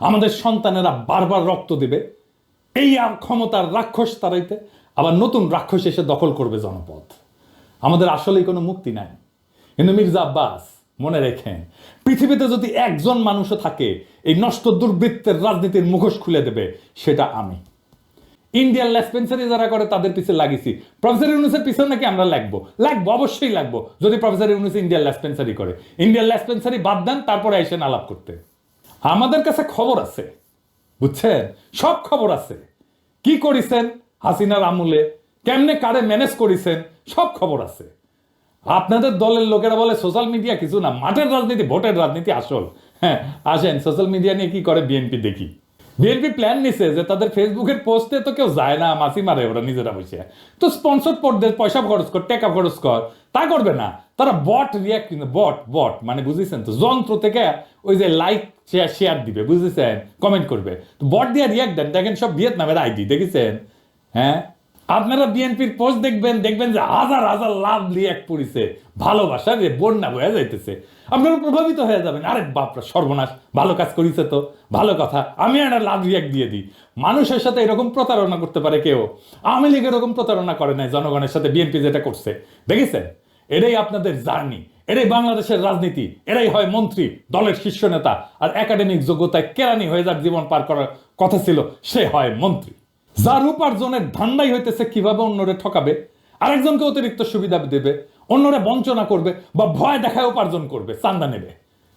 আমাদের সন্তানেরা বারবার রক্ত দেবে। এই আর ক্ষমতার রাক্ষস তারাইতে আবার নতুন রাক্ষস এসে দখল করবে জনপদ। আমাদের আসলেই কোনো মুক্তি নাই। কিন্তু মির্জা আব্বাস, মনে রেখেন, পৃথিবীতে যদি একজন মানুষও থাকে, এই নষ্ট দুর্বৃত্তের রাজনীতির মুখোশ খুলে দেবে, সেটা আমি। ইন্ডিয়ান লেসপেন্সারি যারা করে, তাদের পিছে লাগিয়েছি প্রফেসর ইউনুসের পিছনে নাকি আমরা লাগবো? লাগবো, অবশ্যই লাগবো। যদি প্রফেসর ইউনুস ইন্ডিয়ান লেসপেন্সারি করে। ইন্ডিয়ান লেসপেন্সারি বাদ দেন, তারপরে এসেন আলাপ করতে। আমাদের কাছে খবর আছে, বুঝছেন? সব খবর আছে। কি করিছেন? হাসিনার আমুলে কেমনে কারে ম্যানেজ করিছেন? সব খবর আছে। আপনাদের দলের লোকেরা বলে সোশ্যাল মিডিয়া কিছু না, মাঠের রাজনীতি, ভোটের রাজনীতি আসল। হ্যাঁ আসেন সোশ্যাল মিডিয়া নিয়ে কি করে বিএনপি দেখি? প্ল্যান নিছে যে তাদের ফেসবুকের পোস্টে তো কেউ যায় না মাসি মারে ওরা নিজেরা বসে। তো স্পন্সর পয়সা খরচ কর খরচ কর, তা করবে না। তারা বট রিয়াক্ট বট বট মানে বুঝেছেন তো? যন্ত্র থেকে ওই যে লাইক শেয়ার শেয়ার দিবে, বুঝেছেন? কমেন্ট করবে। তো বট দিয়ে রিয়াক্ট দেন। দেখেন সব ভিয়েতনামের আইডি দেখেছেন? হ্যাঁ? আপনারা বিএনপির পোস্ট দেখবেন দেখবেন যে হাজার হাজার লাভ রিয়াক্ট পড়িছে ভালোবাসা রে বন্যা বয়ে যাইতেছে। আপনারা প্রভাবিত হয়ে যাবেন। আরে বাপরা, সর্বনাশ। ভালো কাজ করিছে তো। ভালো কথা। আমি একটা লাভ রিয়াক্ট দিয়ে দিই। মানুষের সাথে এরকম প্রতারণা করতে পারে কেউ? আওয়ামী লীগ এরকম প্রতারণা করে নাই জনগণের সাথে বিএনপি যেটা করছে। দেখেছেন? এটাই আপনাদের জার্নি। এটাই বাংলাদেশের রাজনীতি। এরাই হয় মন্ত্রী, দলের শীর্ষ নেতা। আর একাডেমিক যোগ্যতায় কেরানি হয়ে যার জীবন পার করার কথা ছিল, সে হয় মন্ত্রী। যার উপার্জনের ধান্দাই হইতেছে কীভাবে অন্যরে ঠকাবে, আরেকজনকে অতিরিক্ত সুবিধা দেবে, অন্যরা বঞ্চনা করবে বা ভয় দেখায় উপার্জন করবে, চান্দা নেবে।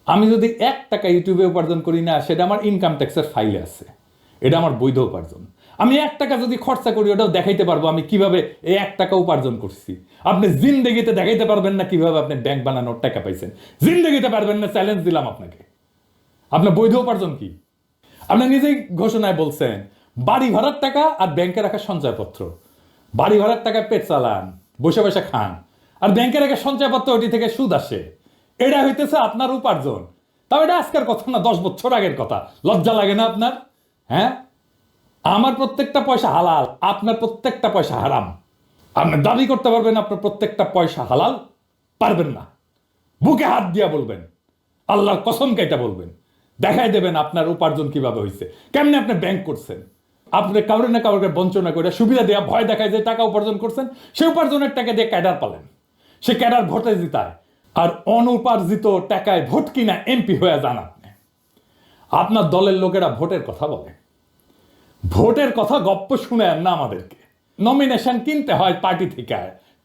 আমি যদি এক টাকা ইউটিউবে উপার্জন করি না, সেটা আমার ইনকাম ট্যাক্সের ফাইলে আছে। এটা আমার বৈধ উপার্জন। আমি এক টাকা যদি খরচা করি, ওটাও দেখাইতে পারব আমি কীভাবে এই এক টাকা উপার্জন করছি। আপনি জিন্দেগিতে দেখাইতে পারবেন না কীভাবে আপনি ব্যাংক বানানোর টাকা পাইছেন। জিন্দেগিতে পারবেন না চ্যালেঞ্জ দিলাম আপনাকে। আপনার বৈধ উপার্জন কি? আপনি নিজেই ঘোষণায় বলছেন বাড়ি ভাড়ার টাকা আর ব্যাংকে রাখা সঞ্চয়পত্র। বাড়ি ভাড়ার টাকা পেট চালান, বসে বসে খান, আর ব্যাংকে রাখা সঞ্চয়পত্র ওটি থেকে সুদ আসে। এটা হইতেছে আপনার উপার্জন। তাও এটা আজকের কথা না, দশ বছর আগের কথা। লজ্জা লাগে না আপনার? হ্যাঁ? আমার প্রত্যেকটা পয়সা হালাল, আপনার প্রত্যেকটা পয়সা হারাম। আপনি দাবি করতে পারবেন, আপনার প্রত্যেকটা পয়সা হালাল। পারবেন না। বুকে হাত দিয়া বলবেন। আল্লাহর কসম কেটে বলবেন। দেখাই দেবেন আপনার উপার্জন কীভাবে হয়েছে কেমনে আপনি ব্যাংক করছেন? আপনি কাউরে না কাউকে বঞ্চনা করে সুবিধা দেওয়া ভয় দেখায় যে টাকা উপার্জন করছেন সেই উপার্জনের টাকা দিয়ে ক্যাডার পালেন। সে ক্যাডার ভোটে জিতায়। আর অনুপার্জিত টাকায় ভোট কিনা এমপি হয়ে যান আপনি। আপনার দলের লোকেরা ভোটের কথা বলে। ভোটের কথা গপ্প শুনে না আমাদেরকে। নমিনেশন কিনতে হয় পার্টি থেকে,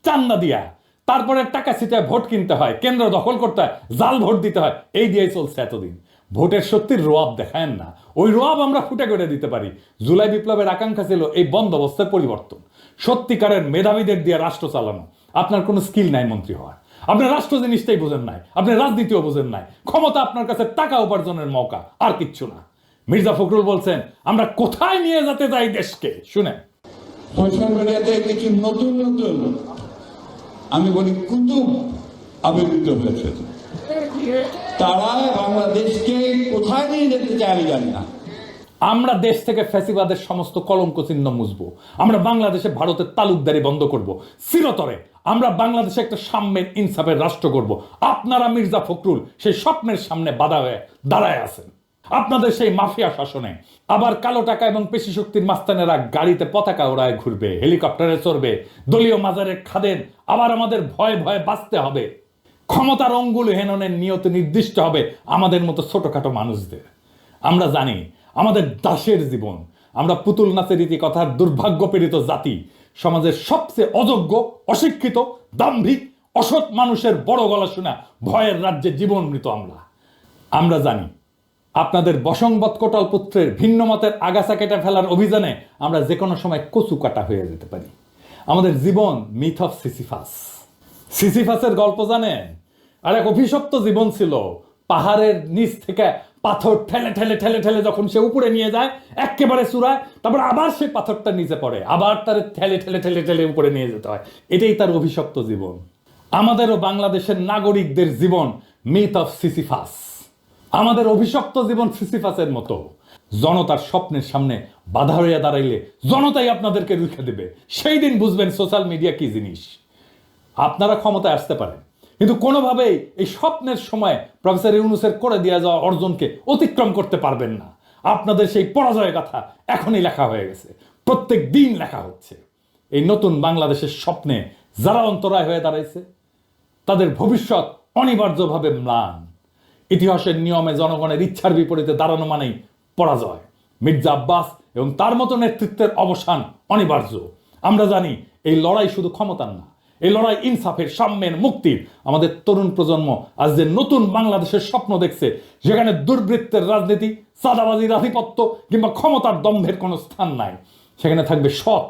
চান্দা দিয়া। তারপরে টাকা ছিটায় ভোট কিনতে হয়, কেন্দ্র দখল করতে হয়, জাল ভোট দিতে হয়। এই দিয়েই চলছে এতদিন। ভোটের সত্যির রোয়াব দেখায় না। ওই রোয়াব আমরা ফুটে করে দিতে পারি। জুলাই বিপ্লবের আকাঙ্ক্ষা ছিল এই বন্দোবস্তের পরিবর্তন। সত্যিকারের মেধাবীদের দিয়ে রাষ্ট্র চালানো। আপনার কোনো স্কিল নাই মন্ত্রী হওয়ার। আপনি রাষ্ট্র জিনিসটাই বোঝেন নাই, আপনি রাজনীতিও বোঝেন নাই, ক্ষমতা আপনার কাছে টাকা উপার্জনের মৌকা, আর কিচ্ছু না। মির্জা ফখরুল বলছেন, আমরা কোথায় নিয়ে যেতে চাই দেশকে? শুনে সোশ্যাল মিডিয়াতে কিছু নতুন নতুন, আমি বলি কুতুব আবির্ভূত হয়েছে। তারা বাংলাদেশকে কোথায় নিয়ে যেতে চায় আমি জানি না। আমরা দেশ থেকে ফ্যাসিবাদের সমস্ত কলঙ্ক চিহ্ন মুছবো। আমরা বাংলাদেশে ভারতের তালুকদারি বন্ধ করব। চিরতরে আমরা বাংলাদেশে একটা সাম্যের ইনসাফের রাষ্ট্র করব। আপনারা মির্জা ফখরুল সেই স্বপ্নের সামনে বাধা হয়ে দাঁড়ায় আছেন। আপনাদের সেই মাফিয়া শাসনে। আবার কালো টাকা এবং পেশি শক্তির মাস্তানেরা গাড়িতে পতাকা ওড়ায় ঘুরবে, হেলিকপ্টারে চড়বে, দলীয় মাজারের খাদেন আবার আমাদের ভয়ে ভয়ে বাঁচতে হবে। ক্ষমতার অঙ্গুল হেননের নিয়ত নির্দিষ্ট হবে আমাদের মতো ছোটখাটো মানুষদের। আমরা জানি, আমাদের দাসের জীবন, আমরা পুতুল নাচের রীতি কথার দুর্ভাগ্য পীড়িত জাতি, সমাজের সবচেয়ে অযোগ্য, অশিক্ষিত, দাম্ভিক, অসৎ মানুষের বড় গলা শোনা ভয়ের রাজ্যে জীবন মৃত আমরা। আমরা জানি, আপনাদের বসংবত কোটাল পুত্রের ভিন্ন মতের আগাছা কেটে ফেলার অভিযানে আমরা যে কোনো সময় কচু কাটা হয়ে যেতে পারি। আমাদের জীবন মিথ অফ সিসিফাস। সিসিফাসের গল্প জানেন? আর এক অভিশপ্ত জীবন ছিল। পাহাড়ের নিচ থেকে পাথর ঠেলে ঠেলে ঠেলে ঠেলে যখন সে উপরে নিয়ে যায় একেবারে চূড়ায়, তারপর আবার সে পাথরটা নিচে পড়ে, আবার তার ঠেলে ঠেলে ঠেলে ঠেলে উপরে নিয়ে যেতে হয়। এটাই তার অভিশপ্ত জীবন। আমাদেরও বাংলাদেশের নাগরিকদের জীবন মিথ অফ সিসিফাস আমাদের অভিশপ্ত জীবন সিসিফাসের মতো। জনতার স্বপ্নের সামনে বাধা হইয়া দাঁড়াইলে জনতাই আপনাদেরকে রুখে দেবে। সেই দিন বুঝবেন সোশ্যাল মিডিয়া কি জিনিস। আপনারা ক্ষমতায় আসতে পারেন। কিন্তু কোনোভাবেই এই স্বপ্নের সময় প্রফেসর ইউনুসের করে দেওয়া যাওয়া অর্জনকে অতিক্রম করতে পারবেন না। আপনাদের সেই পরাজয় কথা এখনই লেখা হয়ে গেছে। প্রত্যেক দিন লেখা হচ্ছে। এই নতুন বাংলাদেশের স্বপ্নে যারা অন্তরায় হয়ে দাঁড়াইছে, তাদের ভবিষ্যৎ অনিবার্যভাবে ম্লান। ইতিহাসের নিয়মে জনগণের ইচ্ছার বিপরীতে দাঁড়ানো মানেই পরাজয়। মির্জা আব্বাস এবং তার মতো নেতৃত্বের অবসান অনিবার্য। আমরা জানি এই লড়াই শুধু ক্ষমতার না এই লড়াই ইনসাফের সাম্যের মুক্তির আমাদের তরুণ প্রজন্ম আজ যে নতুন বাংলাদেশের স্বপ্ন দেখছে যেখানে দুর্বৃত্তের রাজনীতি, চাঁদাবাজির আধিপত্য কিংবা ক্ষমতার দম্ভের কোনো স্থান নাই। সেখানে থাকবে সৎ,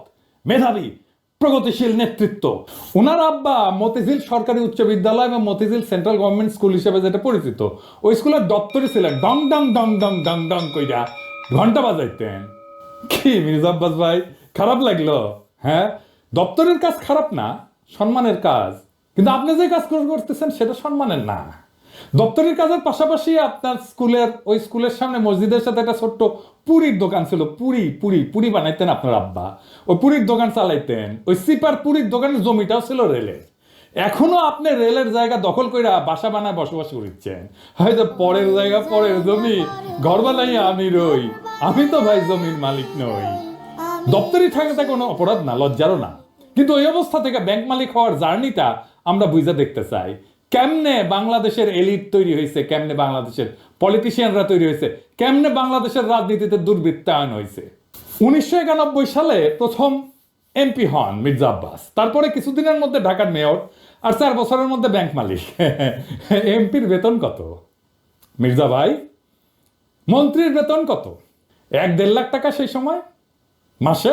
মেধাবী, প্রগতিশীল নেতৃত্ব। ওনার আব্বা মতিঝিল সরকারি উচ্চ বিদ্যালয় এবং মতিঝিল সেন্ট্রাল গভর্নমেন্ট স্কুল হিসেবে যেটা পরিচিত, ওই স্কুলের দপ্তরে ছিলেন। ডং ডং ডং ডং ডং ডং কইরা ঘণ্টা বাজাইতেন। কি মির্জা আব্বাস ভাই, খারাপ লাগল? হ্যাঁ? দপ্তরের কাজ খারাপ না? সম্মানের কাজ। কিন্তু আপনি যে কাজ করতেছেন, সেটা সম্মানের না। দপ্তরের কাজের পাশাপাশি আপনার স্কুলের, ওই স্কুলের সামনে মসজিদের সাথে একটা ছোট্ট পুরীর দোকান ছিল। পুরি পুরি পুরি বানাইতেন আপনার আব্বা। ওই পুরীর দোকান চালাইতেন। ওই সিপার পুরীর দোকানের জমিটাও ছিল রেলের। এখনও আপনি রেলের জায়গা দখল করে বাসা বানায় বসবাস করছেন হয়তো পরের জায়গা, পরের জমি, ঘর বানাই আমি রই। আমি তো ভাই জমির মালিক নই। দপ্তরি থাকাটা কোনো অপরাধ না, লজ্জারও না। কিন্তু ওই অবস্থা থেকে ব্যাংক মালিক হওয়ার জার্নিটা আমরা বুঝে দেখতে চাই। কেমনে বাংলাদেশের এলিট তৈরি হয়েছে, কেমনে বাংলাদেশের পলিটিশিয়ানরা তৈরি হয়েছে, কেমনে বাংলাদেশের রাজনীতিতে দুর্বৃত্তায়ন হয়েছে? উনিশশো একানব্বই সালে প্রথম এমপি হন মির্জা আব্বাস। তারপরে কিছুদিনের মধ্যে ঢাকার মেয়র আর চার বছরের মধ্যে ব্যাংক মালিক। এমপির বেতন কত? মির্জা ভাই, মন্ত্রীর বেতন কত? এক দেড় লাখ টাকা সেই সময়? মাসে?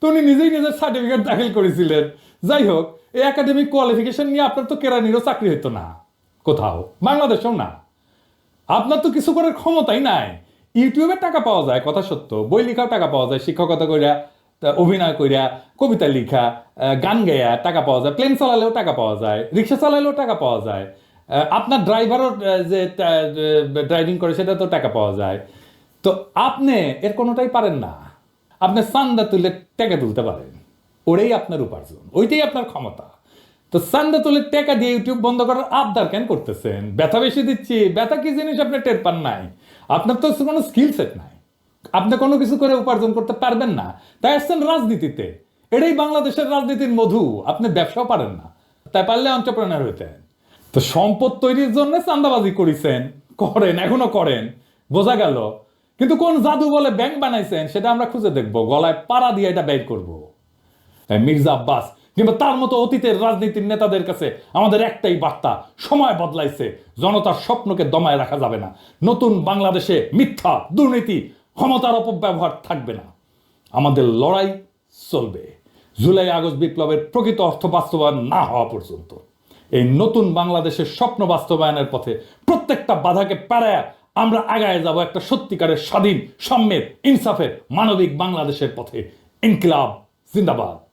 তো উনি নিজেই নিজের সার্টিফিকেট দাখিল করেছিলেন। যাই হোক, এই একাডেমিক কোয়ালিফিকেশন নিয়ে আপনার তো কেরানিরও চাকরি হতো না, কোথাও, বাংলাদেশেও না। আপনার তো কিছু করার ক্ষমতাই নাই। ইউটিউবে টাকা পাওয়া যায়, কথা সত্য। বই লেখাও টাকা পাওয়া যায়, শিক্ষকতা কইরা, তা অভিনয় কইরা, কবিতা লিখা গান গাইয়া টাকা পাওয়া যায় প্লেন চালালেও টাকা পাওয়া যায়, রিক্সা চালালেও টাকা পাওয়া যায়। আপনার ড্রাইভারও যে ড্রাইভিং করে সেটা তো টাকা পাওয়া যায়। তো আপনি এর কোনোটাই পারেন না। আপনি চান্দা তুলে টাকা তুলতে পারেন। ওটাই আপনার উপার্জন, ওইটাই আপনার ক্ষমতা। তো চান্দা তুলে টাকা দিয়ে ইউটিউব বন্ধ করার আবদার কেন করতেছেন? ব্যথা বেশি দিচ্ছি, ব্যথা কি জিনিস আপনি টের পান নাই? আপনার তো কোনো স্কিল সেট নাই। আপনি কোনো কিছু করে উপার্জন করতে পারবেন না। তাই আসছেন রাজনীতিতে। এটাই বাংলাদেশের রাজনীতির মধু। আপনি ব্যবসাও পারেন না, তাই পারলে অন্টারপ্রেনার হইতেন তো সম্পদ তৈরির জন্য চান্দাবাজি করেছেন, করেন, এখনও করেন। বোঝা গেল। কিন্তু কোন জাদু বলে ব্যাংক বানাইছেন, সেটা আমরা খুঁজে দেখব। গলায় পাড়া দিয়ে এটা ব্যয় করব। মির্জা আব্বাস, কিংবা তার মতো অতীতের রাজনীতির নেতাদের কাছে আমাদের একটাই বার্তা, সময় বদলাইছে, জনতার স্বপ্নকে দমায় রাখা যাবে না। নতুন বাংলাদেশে মিথ্যা, দুর্নীতি, ক্ষমতার অপব্যবহার থাকবে না। আমাদের লড়াই চলবে। জুলাই আগস্ট বিপ্লবের প্রকৃত অর্থ বাস্তবায়ন না হওয়া পর্যন্ত। এই নতুন বাংলাদেশের স্বপ্ন বাস্তবায়নের পথে প্রত্যেকটা বাধাকে পেরায় আমরা আগায় যাব একটা সত্যিকারের স্বাধীন সাম্যের ইনসাফের মানবিক বাংলাদেশের পথে। ইনকিলাব জিন্দাবাদ।